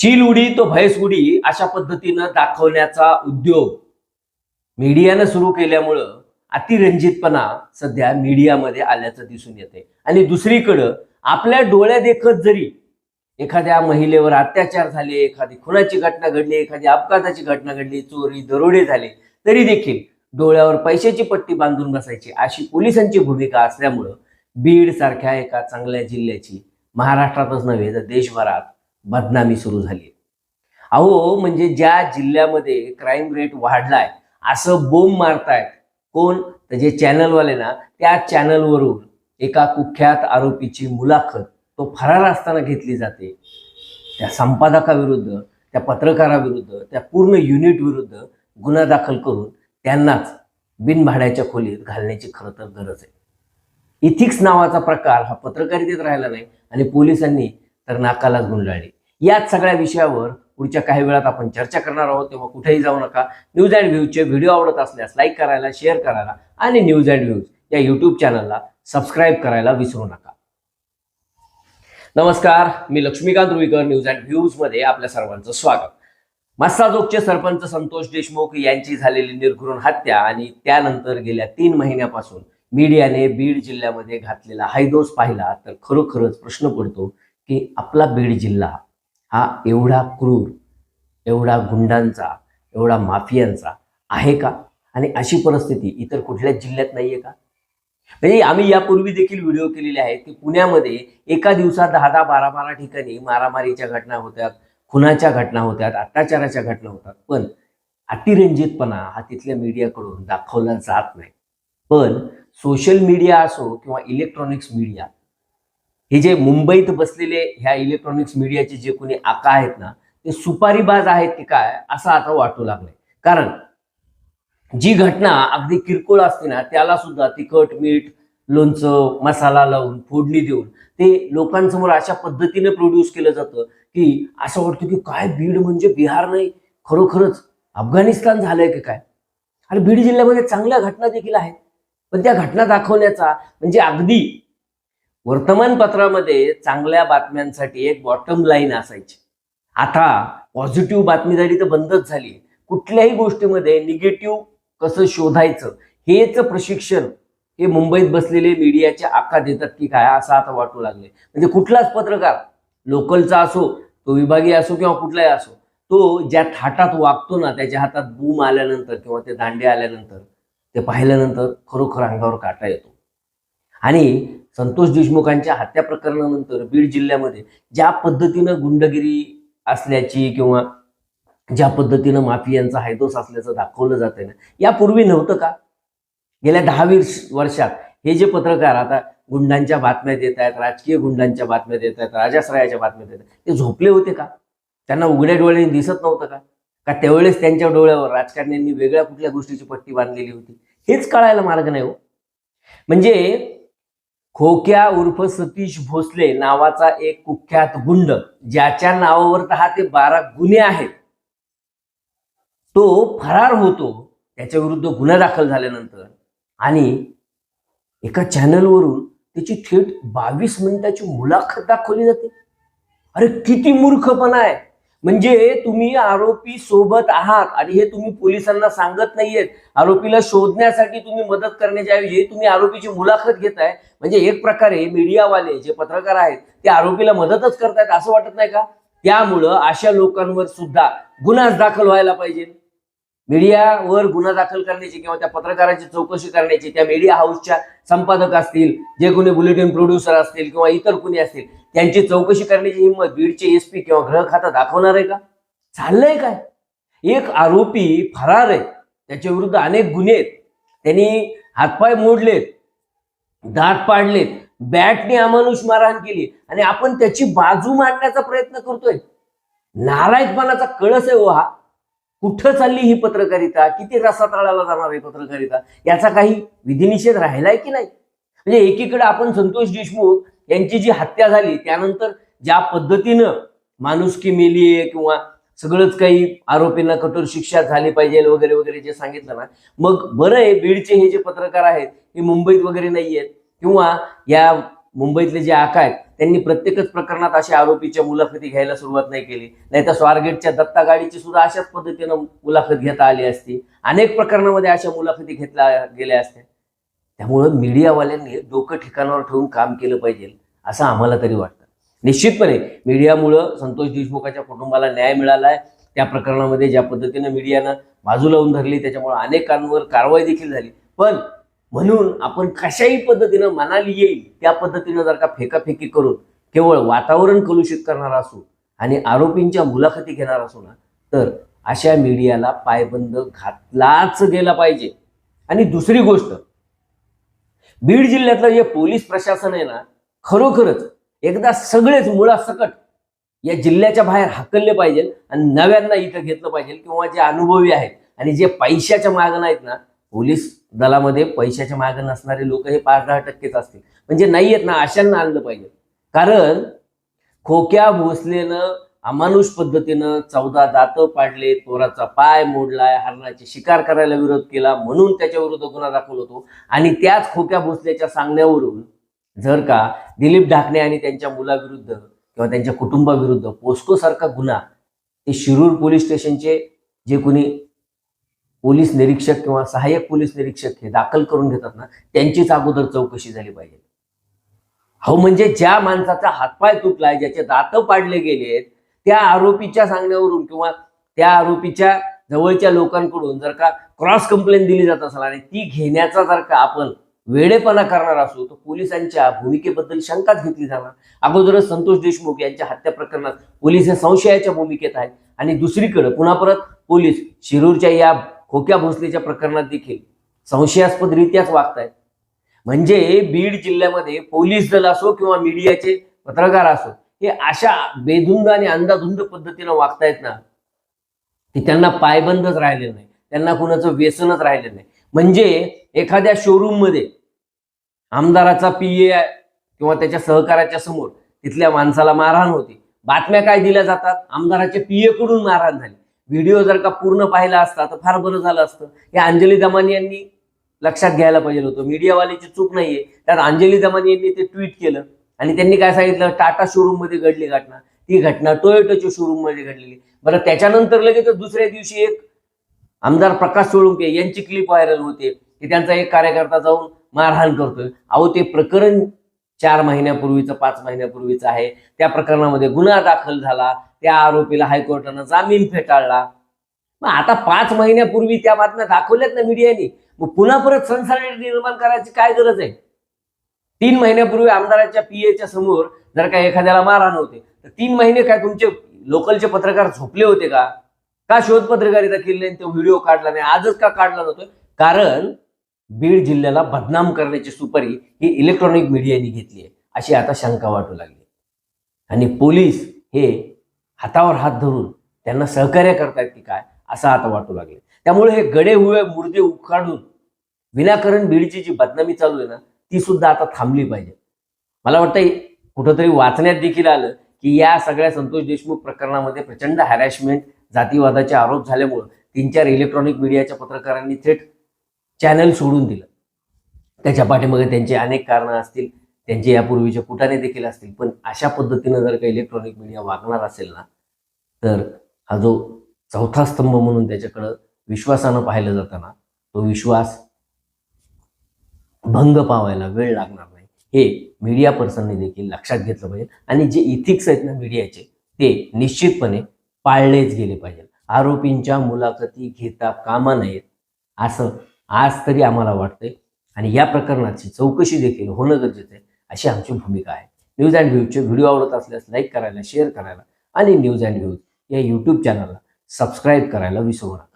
चील उडी तो भैस उडी अशा पद्धतीनं दाखवण्याचा उद्योग मीडियानं सुरू केल्यामुळं अतिरंजितपणा सध्या मीडियामध्ये आल्याचं दिसून येते आणि दुसरीकडं आपल्या डोळ्या देखत जरी एखाद्या महिलेवर अत्याचार झाले एखादी खुनाची घटना घडली एखादी अपघाताची घटना घडली चोरी दरोडे झाले तरी देखील डोळ्यावर पैशाची पट्टी बांधून बसायची अशी पोलिसांची भूमिका असल्यामुळं बीड सारख्या एका चांगल्या जिल्ह्याची महाराष्ट्रातच नव्हे तर देशभरात बदनामी सुरू झाली. अहो म्हणजे ज्या जिल्ह्यामध्ये क्राईम रेट वाढलाय असं बोंब मारतायत कोण? तर जे चॅनलवाले ना त्या चॅनलवरून एका कुख्यात आरोपीची मुलाखत तो फरार असताना घेतली जाते. त्या संपादकाविरुद्ध त्या पत्रकाराविरुद्ध त्या पूर्ण युनिट विरुद्ध गुन्हा दाखल करून त्यांनाच बिनभाड्याच्या खोलीत घालण्याची खरं तर गरज आहे. इथिक्स नावाचा प्रकार हा पत्रकारितेत राहिला नाही आणि पोलिसांनी तर नाकालाच गुंडाळली. याच सगळ्या विषयावर पुढच्या काही वेळात आपण चर्चा करणार आहोत तेव्हा कुठेही जाऊ नका. न्यूज अँड व्ह्यूजचे व्हिडिओ आवडत असल्यास लाईक करायला शेअर करायला आणि न्यूज अँड व्ह्यूज या युट्यूब चॅनलला सबस्क्राईब करायला विसरू नका. नमस्कार मी लक्ष्मीकांत रुईकर न्यूज अँड व्ह्यूजमध्ये आपल्या सर्वांचं स्वागत. मस्साजोगचे सरपंच संतोष देशमुख यांची झालेली निर्घृण हत्या आणि त्यानंतर गेल्या तीन महिन्यापासून मीडियाने बीड जिल्ह्यामध्ये घातलेला हायदोस पाहिला तर खरोखरच प्रश्न पडतो की आपला बीड जिल्हा हा एवढा क्रूर एवढा गुंडांचा एवढा माफियांचा आहे का? आणि अशी परिस्थिती इतर कुठल्याच जिल्ह्यात नाहीये का? म्हणजे आम्ही यापूर्वी देखील व्हिडिओ केलेले आहेत की पुण्यामध्ये एका दिवसात दहा दहा बारा बारा ठिकाणी मारामारीच्या घटना होत्यात खुनाच्या घटना होत्यात अत्याचाराच्या घटना होतात. पण अतिरंजितपणा हा तिथल्या मीडियाकडून दाखवला जात नाही. पण सोशल मीडिया असो किंवा इलेक्ट्रॉनिक्स मीडिया हे जे मुंबईत बसलेले ह्या इलेक्ट्रॉनिक्स मीडियाचे जे कोणी आका आहेत ना ते सुपारीबाज आहेत की काय असं आता वाटू लागलंय. कारण जी घटना अगदी किरकोळ असते ना त्याला सुद्धा तिखट मीठ लोणचं मसाला लावून फोडणी देऊन ते लोकांसमोर अशा पद्धतीने प्रोड्यूस केलं जातं की असं वाटतं की काय बीड म्हणजे बिहार नाही खरोखरच अफगाणिस्तान झालंय की काय? आणि बीड जिल्ह्यामध्ये चांगल्या घटना देखील आहेत. पण त्या घटना दाखवण्याचा म्हणजे अगदी वर्तमानपत्रामध्ये चांगल्या बातम्यांसाठी एक बॉटम लाईन असायची. आता पॉझिटिव्ह बातमीदारी तर बंदच झाली कुठल्याही गोष्टीमध्ये निगेटिव्ह कसं शोधायचं हेच प्रशिक्षण हे मुंबईत बसलेले मीडियाचे आका देतात की काय असं आता वाटू लागले म्हणजे कुठलाच पत्रकार लोकलचा असो तो विभागीय असो किंवा कुठलाही असो तो ज्या थाटात वागतो ना त्याच्या हातात बूम आल्यानंतर किंवा ते दांडे आल्यानंतर ते पाहिल्यानंतर खरोखर अंगावर काटा येतो. आणि संतोष देशमुखांच्या हत्या प्रकरणानंतर बीड जिल्ह्यामध्ये ज्या पद्धतीनं गुंडगिरी असल्याची किंवा ज्या पद्धतीनं माफियांचा हायदोस असल्याचं दाखवलं जातंय ना यापूर्वी नव्हतं का? गेल्या दहा वीस वर्षात हे जे पत्रकार आता गुंडांच्या बातम्या देत आहेत राजकीय गुंडांच्या बातम्या देत आहेत राजाश्रयाच्या बातम्या देत आहेत ते झोपले होते का? त्यांना उघड्या डोळ्याने दिसत नव्हतं का? का त्यावेळेस त्यांच्या डोळ्यावर राजकारण्यांनी वेगळ्या कुठल्या गोष्टीची पट्टी बांधलेली होती? हेच कळायला मार्ग नाही हो. म्हणजे खोक्या उर्फ सतीश भोसले नावाचा एक कुख्यात गुंड ज्याच्या नावावर दहा ते बारा गुन्हे आहेत. तो फरार होतो त्याच्या विरुद्ध गुन्हा दाखल झाल्यानंतर. आणि एका चॅनलवरून त्याची थेट बावीस मिनिटाची मुलाखत दाखवली जाते. अरे किती मूर्खपणा आहे. म्हणजे तुम्ही आरोपी सोबत आहात आणि हे तुम्ही पोलिसांना सांगत नाहीयेत. आरोपीला शोधण्यासाठी तुम्ही मदत करण्याच्या ऐवजी तुम्ही आरोपीची मुलाखत घेताय. म्हणजे एक प्रकारे मीडियावाले जे पत्रकार आहेत ते आरोपीला मदतच करतायत असं वाटत नाही का? त्यामुळं अशा लोकांवर सुद्धा गुन्हाच दाखल व्हायला पाहिजे. मीडियावर गुन्हा दाखल करण्याची किंवा त्या पत्रकाराची चौकशी करण्याची त्या मीडिया हाऊसच्या संपादक असतील जे कोणी बुलेटिन प्रोड्युसर असतील किंवा इतर कोणी असतील त्यांची चौकशी करण्याची हिंमत बीडचे एसपी किंवा ग्रह खाता दाखवणार आहे का? चाललंय काय? एक आरोपी फरार आहे. त्याच्या विरुद्ध अनेक गुन्हे आहेत. त्यांनी हातपाय मोडलेत दात पाडलेत बॅटने अमानुष मारहाण केली आणि आपण त्याची बाजू मांडण्याचा प्रयत्न करतोय. नारायकपणाचा कळस आहे हो हा. कुठं चालली ही पत्रकारिता? किती रसातळाला जाणार आहे पत्रकारिता? याचा काही विधिनिषेध राहिलाय की नाही? म्हणजे एकीकडे आपण संतोष देशमुख यांची जी हत्या झाली त्यानंतर ज्या पद्धतीनं माणुसकी मेली आहे किंवा सगळंच काही आरोपींना कठोर शिक्षा झाली पाहिजे वगैरे वगैरे जे सांगितलं ना मग बरं आहे बीडचे हे जे पत्रकार आहेत हे मुंबईत वगैरे नाही आहेत किंवा या मुंबईतले जे आका आहेत त्यांनी प्रत्येकच प्रकरणात अशा आरोपीच्या मुलाखती घ्यायला सुरुवात नाही केली. नाही तर स्वारगेटच्या दत्ता गाडीची सुद्धा अशाच पद्धतीनं मुलाखत घेता आली असती. अनेक प्रकरणामध्ये अशा मुलाखती घेतल्या गेल्या असत्या. त्यामुळं मीडियावाल्यांनी डोकं ठिकाणावर ठेवून काम केलं पाहिजे असं आम्हाला तरी वाटतं. निश्चितपणे मीडियामुळं संतोष देशमुखाच्या कुटुंबाला न्याय मिळालाय. त्या प्रकरणामध्ये ज्या पद्धतीनं मीडियानं बाजू लावून धरली त्याच्यामुळे अनेकांवर कारवाई देखील झाली. पण म्हणून आपण कशाही पद्धतीनं मनाली येईल त्या पद्धतीनं जर का फेकाफेकी करून केवळ वातावरण कलुषित करणार असू आणि आरोपींच्या मुलाखती घेणार असू ना तर अशा मीडियाला पायबंद घातलाच गेला पाहिजे. आणि दुसरी गोष्ट बीड जिल्ह्यातलं जे पोलीस प्रशासन आहे ना खरोखरच एकदा सगळेच मुळासकट या जिल्ह्याच्या बाहेर हाकलले पाहिजे आणि नव्यांना इथं घेतलं पाहिजे किंवा जे अनुभवी आहेत आणि जे पैशाच्या मागणं आहेत ना पोलीस दलामध्ये पैशाच्या मागे नसणारे लोक हे पाच दहा टक्केच असतील. म्हणजे नाही आहेत ना अशांना आणलं पाहिजे. कारण खोक्या भोसलेनं अमानुष पद्धतीनं चौदा दातं पाडले तोराचा पाय मोडलाय हरणाची शिकार करायला विरोध केला म्हणून त्याच्या विरुद्ध गुन्हा दाखल होतो. आणि त्याच खोक्या भोसलेच्या सांगण्यावरून जर का दिलीप ढाकणे आणि त्यांच्या मुलाविरुद्ध किंवा त्यांच्या कुटुंबाविरुद्ध पोस्को सारखा गुन्हा ते शिरूर पोलीस स्टेशनचे जे कोणी पोलीस निरीक्षक किंवा सहाय्यक पोलीस निरीक्षक हे दाखल करून घेतात ना त्यांचीच अगोदर चौकशी झाली पाहिजे. हो म्हणजे ज्या माणसाचा हातपाय तुटलाय ज्याचे दात पाडले गेलेत त्या आरोपीच्या सांगण्यावरून किंवा त्या आरोपीच्या जवळच्या लोकांकडून जर का क्रॉस कंप्लेंट दिली जात असेल आणि ती घेण्याचा जर का आपण वेडेपणा करणार असू तर पोलिसांच्या भूमिकेबद्दल शंकाच घेतली जाणार. अगोदरच संतोष देशमुख यांच्या हत्या प्रकरणात पोलीस हे संशयाच्या भूमिकेत आहेत. आणि दुसरीकडे पुन्हा परत पोलीस शिरूरच्या या खोक्या भोसलेच्या प्रकरणात देखील संशयास्पदरित्याच वागतायत. म्हणजे बीड जिल्ह्यामध्ये पोलीस दल असो किंवा मीडियाचे पत्रकार असो हे अशा बेधुंद आणि अंधाधुंद पद्धतीनं वागतायत ना की त्यांना पायबंदच राहिले नाही. त्यांना कुणाचं व्यसनच राहिलं नाही. म्हणजे एखाद्या शोरूममध्ये आमदाराचा पीए किंवा त्याच्या सहकार्याच्या समोर तिथल्या माणसाला मारहाण होती. बातम्या काय दिल्या जातात? आमदाराच्या पीए कडून मारहाण झाली. व्हिडिओ जर का पूर्ण पाहिला असता तर फार बरं झालं असतं. हे अंजली दमानी यांनी लक्षात घ्यायला पाहिजे होतं. मीडियावाल्याची चूक नाहीये. त्यात अंजली दमानी यांनी ते ट्विट केलं. आणि त्यांनी काय सांगितलं? टाटा शोरूममध्ये घडली घटना. ती घटना टोयोटोच्या शोरूममध्ये घडलेली. बरं त्याच्यानंतर लगेच दुसऱ्या दिवशी एक आमदार प्रकाश सोळुंके यांची क्लिप व्हायरल होते. की त्यांचा एक कार्यकर्ता जाऊन मारहाण करतोय. अहो ते प्रकरण चार महिन्यापूर्वीचं पाच महिन्यापूर्वीचं आहे. त्या प्रकरणामध्ये गुन्हा दाखल झाला. त्या आरोपीला हायकोर्टानं जामीन फेटाळला. मग आता पाच महिन्यापूर्वी त्या बातम्या दाखवल्यात ना मीडियाने. मग पुन्हा परत संसार निर्माण करायची काय गरज आहे? तीन महिन्यापूर्वी आमदाराच्या पीएच्या समोर जर का एखाद्याला मारहाण होते तर तीन महिने काय तुमचे लोकलचे पत्रकार झोपले होते का? का शोध पत्रकारिता केली नाही तो व्हिडिओ काढला नाही? आजच का काढला जातोय कारण बीड जिल्ह्याला बदनाम करण्याची सुपारी ही इलेक्ट्रॉनिक मीडियाने घेतली आहे. अशी आता शंका वाटू लागली. आणि पोलीस हे हातावर हात धरून त्यांना सहकार्य करतायत की काय असं आता वाटू लागले. त्यामुळे हे गडे हुवे मुर्दे उखाडून विनाकारण बीडची जी बदनामी चालू आहे ना ती सुद्धा आता थांबली पाहिजे. मला वाटतं कुठंतरी वाचण्यात देखील आलं की या सगळ्या संतोष देशमुख प्रकरणामध्ये प्रचंड हॅरॅशमेंट जातीवादाचे आरोप झाल्यामुळं तीन चार इलेक्ट्रॉनिक मीडियाच्या पत्रकारांनी थेट चॅनल सोडून दिलं. त्याच्या पाठीमागे त्यांची अनेक कारणं असतील त्यांचे यापूर्वीचे कुटाने देखील असतील पण अशा पद्धतीनं जर का इलेक्ट्रॉनिक मीडिया वागणार असेल ना तर हा जो चौथा स्तंभ म्हणून त्याच्याकडं विश्वासानं पाहिलं जाताना तो विश्वास भंग पावायला वेळ लागणार नाही. हे मीडिया पर्सनने देखील लक्षात घेतलं पाहिजे आणि जे इथिक्स आहेत ना मीडियाचे ते निश्चितपणे पाळलेच गेले पाहिजे. आरोपींच्या मुलाखती घेता कामा नयेत असं आज तरी आम्हाला वाटतंय. आणि या प्रकरणाची चौकशी देखील होणं गरजेचं आहे अशी आमची भूमिका आहे. न्यूज अँड व्ह्यूजचे व्हिडिओ आवडत असल्यास लाईक करायला शेअर करायला आणि न्यूज अँड व्ह्यूज या यूट्यूब चॅनलला सबस्क्राईब करायला विसरू नका.